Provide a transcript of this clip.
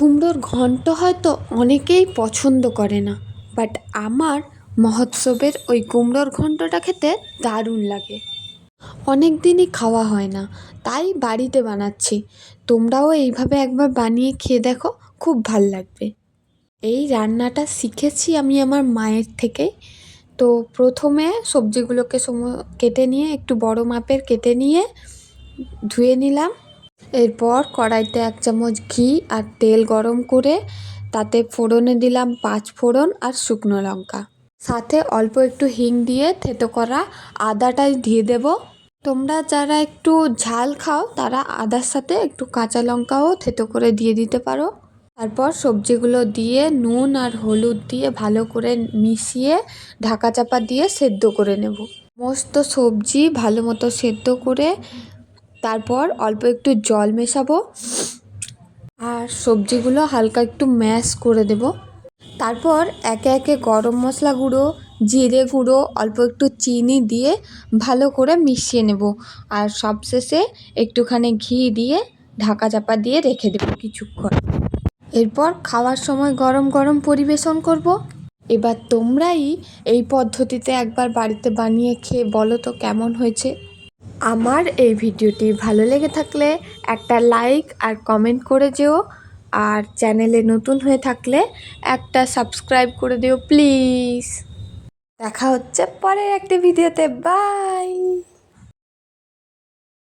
কুমড়োর ঘন্ট হয়তো অনেকেই পছন্দ করে না বাট আমার মহোৎসবের ওই কুমড়োর ঘন্টটা খেতে দারুণ লাগে। অনেক দিনই খাওয়া হয় না, তাই বাড়িতে বানাচ্ছি। তোমরাও এইভাবে একবার বানিয়ে খেয়ে দেখো, খুব ভালো লাগবে। এই রান্নাটা শিখেছি আমি আমার মায়ের থেকে। তো প্রথমে সবজিগুলোকে সম, কেটে নিয়ে, একটু বড় মাপের কেটে নিয়ে ধুয়ে নিলাম। এরপর কড়াইতে এক চামচ ঘি আর তেল গরম করে তাতে ফোড়নে দিলাম পাঁচ ফোড়ন আর শুকনো লঙ্কা। সাথে অল্প একটু হিং দিয়ে থেতো করা আদাটাই দিয়ে দেব। তোমরা যারা একটু ঝাল খাও, তারা আদার সাথে একটু কাঁচা লঙ্কাও থেতো করে দিয়ে দিতে পারো। তারপর সবজিগুলো দিয়ে নুন আর হলুদ দিয়ে ভালো করে মিশিয়ে ঢাকা চাপা দিয়ে সেদ্ধ করে নেব। সমস্ত সবজি ভালো মতো সেদ্ধ করে তারপর অল্প একটু জল মেশাবো। আর সবজিগুলো হালকা একটু ম্যাশ করে দেব। তারপর একে একে গরম মশলা গুঁড়ো, জিরে গুঁড়ো, অল্প একটু চিনি দিয়ে ভালো করে মিশিয়ে নেব। আর সবশেষে একটুখানি ঘি দিয়ে ঢাকা চাপা দিয়ে রেখে দেবো কিছুক্ষণ। এরপর খাওয়ার সময় গরম গরম পরিবেশন করব। এবার তোমরাই এই পদ্ধতিতে একবার বাড়িতে বানিয়ে খেয়ে বলো তো কেমন হয়েছে? আমার এই ভিডিওটি ভালো লেগে থাকলে একটা লাইক আর কমেন্ট করে যেও আর চ্যানেলে নতুন হয়ে থাকলে একটা সাবস্ক্রাইব করে দিও, প্লিজ। দেখা হচ্ছে পরের একটি ভিডিওতে। বাই!